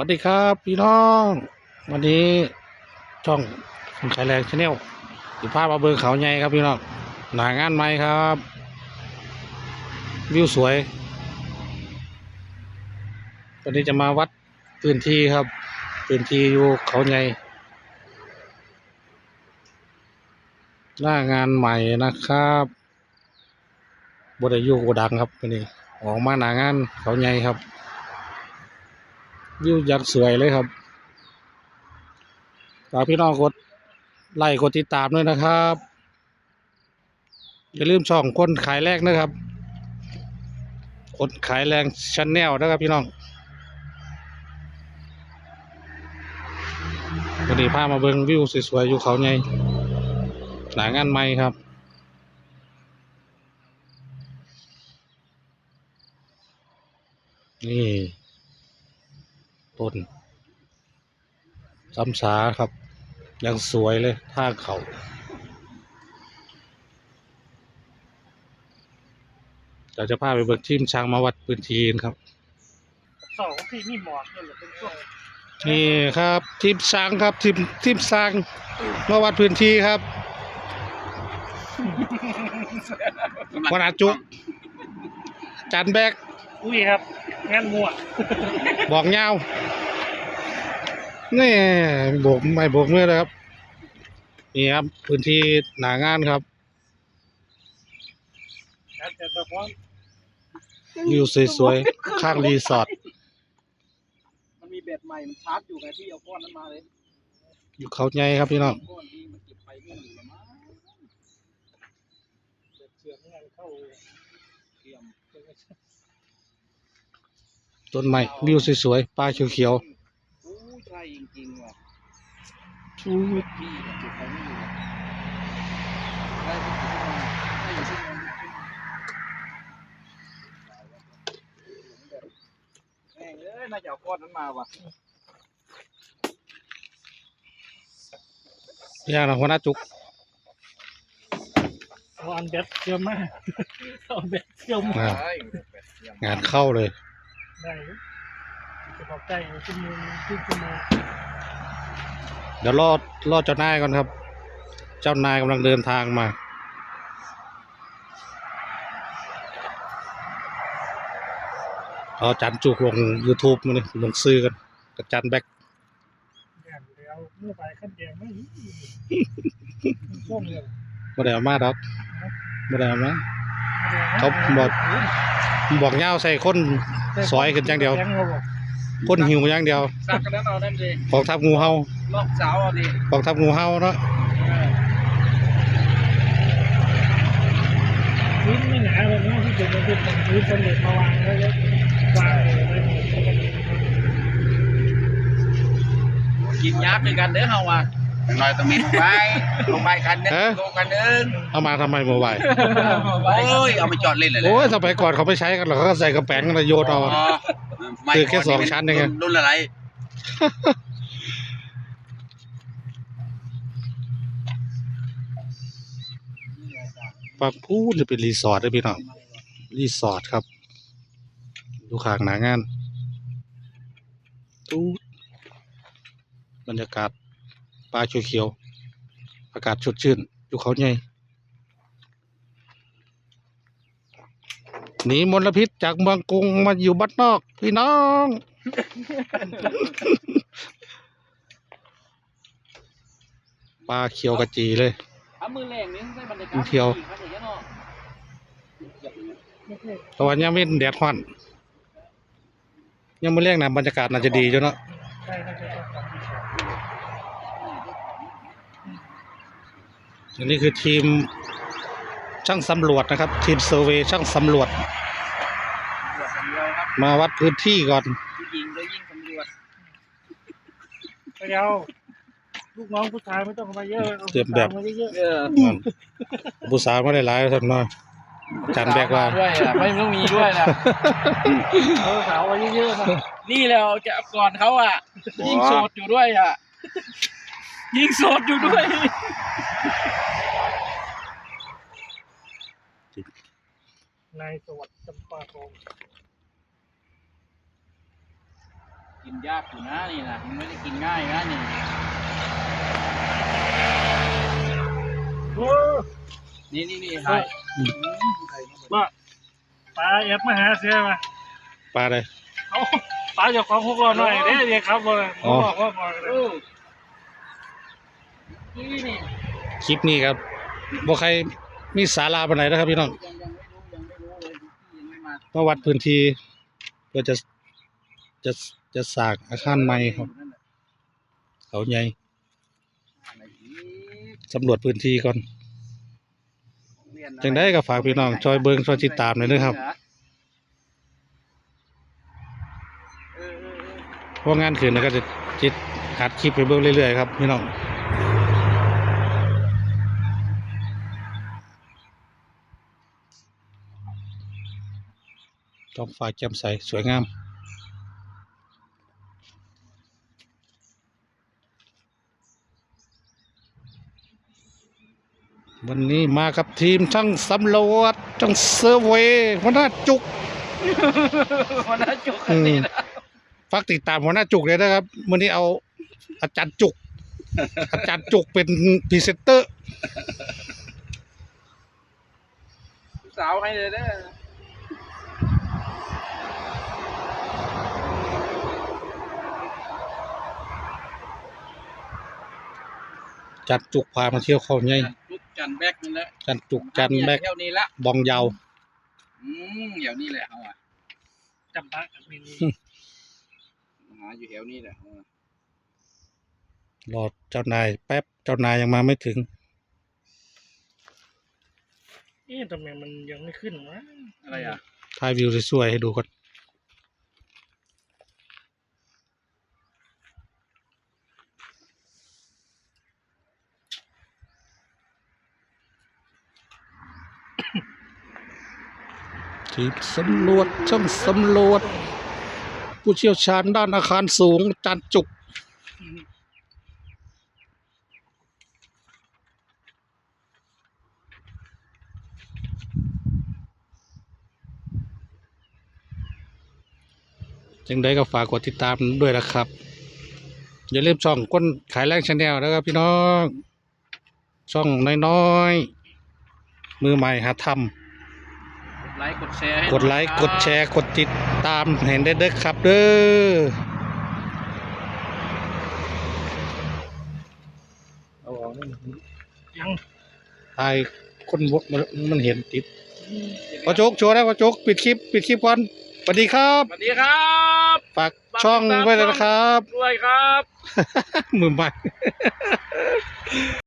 วัสดีครับพี่น้อง วันนี้ช่องคนขายแรงชาแนลอยู่ภาพมาเบิงเขาใหญ่ครับพี่น้องหนางานไหมครับ วิวสวยวันนี้จะมาวัดพื้นที่ครับ พื้นที่อยู่เขาใหญ่หน้างานใหม่นะครับบไดอยูโกดังครับวันนี้ออกมาหนางานเขาใหญ่ครับ วิวอยักษ์สวยเลยครับฝากพี่น้องกดไลค์กดติดตามด้วยนะครับ อย่าลืมช่องคนขายแรกนะครับคนขายแรงชันแนลนะครับพี่น้องวันนี้พามาเบิ่งวิวสวยๆอยู่เขาใหญ่หนางานใหม่ครับ นี่ ต้นซ้ำสาครับ ยังสวยเลยท่าเขาเราจะพาไปเบิกทีมช้างมาวัดพื้นที่กันครับสองที่นี่หมอกเลยเหรอเป็นช่วงนี่ครับทีมช้างครับทีมทีมช้างมาวัดพื้นที่ครับวันอาจุกจันแบกอุ้ยครับ งานมั่วบอกเงาวนี่โบกไม่โบกมือเลยครับนี่ครับ พื้นที่หนางานครับครับแต่แบบว่าวิวสวยๆข้างรีสอร์ทมันมีเบ็ดใหม่ มันชาร์จอยู่ไงที่เอาก้อนนั้นมาเลย อยู่เขาใหญ่ครับพี่น้องก้อนที่มันเก็บไปไม่อยู่ละมั้งแบบเสือกงานเข้าเตรียม ต้นไม้วิวสวยๆป่าเขียวยใช่จริงๆว่ะๆที่เก็บไปไม่อยู่ได้ที่ไหนได้อยู่ที่นั่นแม่งเอ้ยน่าจะเอาก้อนนั้นมาว่ะย่างนะหัวหน้าจุกเอาอันเบ็ดเชื่อมมากเอาอันเบ็ดเชื่อมางานเข้าเลย ได้จะบอกใจชั่วโมงครึ่งชั่วโมงเดี๋ยวรอรอเจ้านายก่อนครับ เจ้านายกำลังเดินทางมาเอาจันจุกลง YouTube มาเลยลงซื้อกันกับจันแบ็คอย่างเดียวเมื่อไปขั้นเดียวไม่ช่วงเลยบ่ได้เอามาดอกบ่ได้เอามา เขาบอกบอกเงาวใส่คนซอยขึ้นอย่างเดียวแกงเราบอกคนหิวอย่างเดียวซักกันนั้นเอานั่นเลยของทับงูเห่ารอบเช้าเอาดิของทับงูเห่าเนาะพื้นไม่หนาเลยนะที่เป็นเป็นพื้นสำเร็จมาวางแล้วก็วางเลยไว้หมดกินยับด้วยกันเด้อเฮาอะ หน่อยต้องมีลงไปลงไปกันเนึงเอ๊ะลงกันเนึงเอามาทำไมโมบายโอ้ยเอาไปจอดเล่นเลยโอ้ยสมัยก่อนเขาไม่ใช้กันหรอกเขาก็ใส่กระแป้งกันแล้วโยนเอาคือแค่สองชั้นเองไง รุ่นอะไรปากพูดจะเป็นรีสอร์ทได้อพี่น้องรีสอร์ทครับดูข้างหนางานตู้บรรยากาศ ป่าเขียวๆอากาศสดชื่นอยู่เขาใหญ่หนีมลพิษจากเมืองกรุงมาอยู่บ้านนอก พี่น้อง ปลาเขียวกระจีเลยเอามือแรงนี่ใส่บรรยากาศเที่ยวดีครับอย่างเงี้ยเนาะไม่ใช่ตะวันยังไม่แดดฮ้อนยังไม่เรียกนะบรรยากาศน่าจะดีจ้ะเนาะ ใช่น่าจะต้ องทำดีกว่าอันนี้คือทีมช่างสำรวจนะครับ ทีมเซอร์เวย์ช่างสำรวจ ตำรวจอย่างเดียวครับมาวัดพื้นที่ก่อน ผู้หญิงก็ยิ่งตำรวจไปเอาลูกน้องผู้ชายไม่ต้องเอามาเยอะอาเตรียมแบบ ผู้ชามาเยอะเออผู้สาวไม่ได้หลายท่านเนาะจันแบกว่า ด้วยอะไม่ต้องมีด้วยนะๆเอาสาวมาเยอะๆนะนี่แหล้วจะก่อนเขาอะ ยิ่งโสดอยู่ด้วยอะ ยิ่งโสดอยู่ด้วย นายสวัสดิ์จำปาทองกกินยากอยู่นะนี่นะมันไม่ได้กินง่ายนะนี่โอ้นี่นี่นี่ให้ว่าปลาเอฟมาหาเสียมาปลาเลยเอาปลาเจ้าของพวกเราหน่อยเด้เดี๋ยวครับบ่ผมบอกว่าบอกเลเอยอนี่นี่คลิปนี้ครับบ่ใครมีสาราปานไหนนะครับพี่น้อง ยังยังไม่รู้ยังไม่รู้เลย ยังไม่มาวัดพื้นที่เพื่อจะจะจะสางอาคารใหม่ครับ เขาใหญ่สำรวจพื้นที่ก่อนยังได้ก็ฝากพี่น้องช่วยเบิ่งช่วยติดตามหน่อยนะครับเพราะงานคืนแล้วก็จะจิตหัดคลิปไปเบิ่งเรื่อยๆครับพี่น้อง ท้องฟ้าแจ่มใสสวยงามวันนี้มากับทีมทั้งสำรวจทั้งเซอร์เวย์หัวหน้าจุกวันนั้นจุกอันนี้นะฝากติดตามหัวหน้าจุกเลยนะครับวันนี้เอาอาจารย์จุก อาจารย์จุกเป็นพรีเซนเตอร์ สาวให้เลยเด้อ อา จารย์จุกพามาเที่ยวเขาใหญ่ จุกจันแบกนั่นแหละอาจารย์จุกอาจารย์แบกเที่ยวนี้ละบองยาว อืมเดี๋ยวนี้แหละเอาอะจำปากับมินีหาอยู่แถวนี้แหละเอาอะรอเจ้านายแป๊บเจ้านายยังมาไม่ถึง เอ๊ะทำไมมันยังไม่ขึ้นวะอะไรอะถ่ายวิวสวยๆให้ดูก่อน ทีมสำรวจช่างสำรวจ ผู้เชี่ยวชาญด้านอาคารสูงจารย์จุกจึงได้ก็ฝากกดติดตามด้วยนะครับ อย่าลืมช่องก้นขายแรงชาแนลนะครับพี่น้อง ช่องน้อยๆ มือใหม่หาทกด ไลค์กดแชร์ให้ำกดไลค์หน่อยกดแชร์กดติดตามเห็นได้เด้อครับเด้อเอาออกนี่ยังถ่ายคนบกมันมันเห็นติดพอโจกโชว์ได้พอโจกปิดคลิปปิดคลิปก่อนสวัสดีครับสวัสดีครับฝากช่องไว้เลยนะครับด้วยครับมือใหม่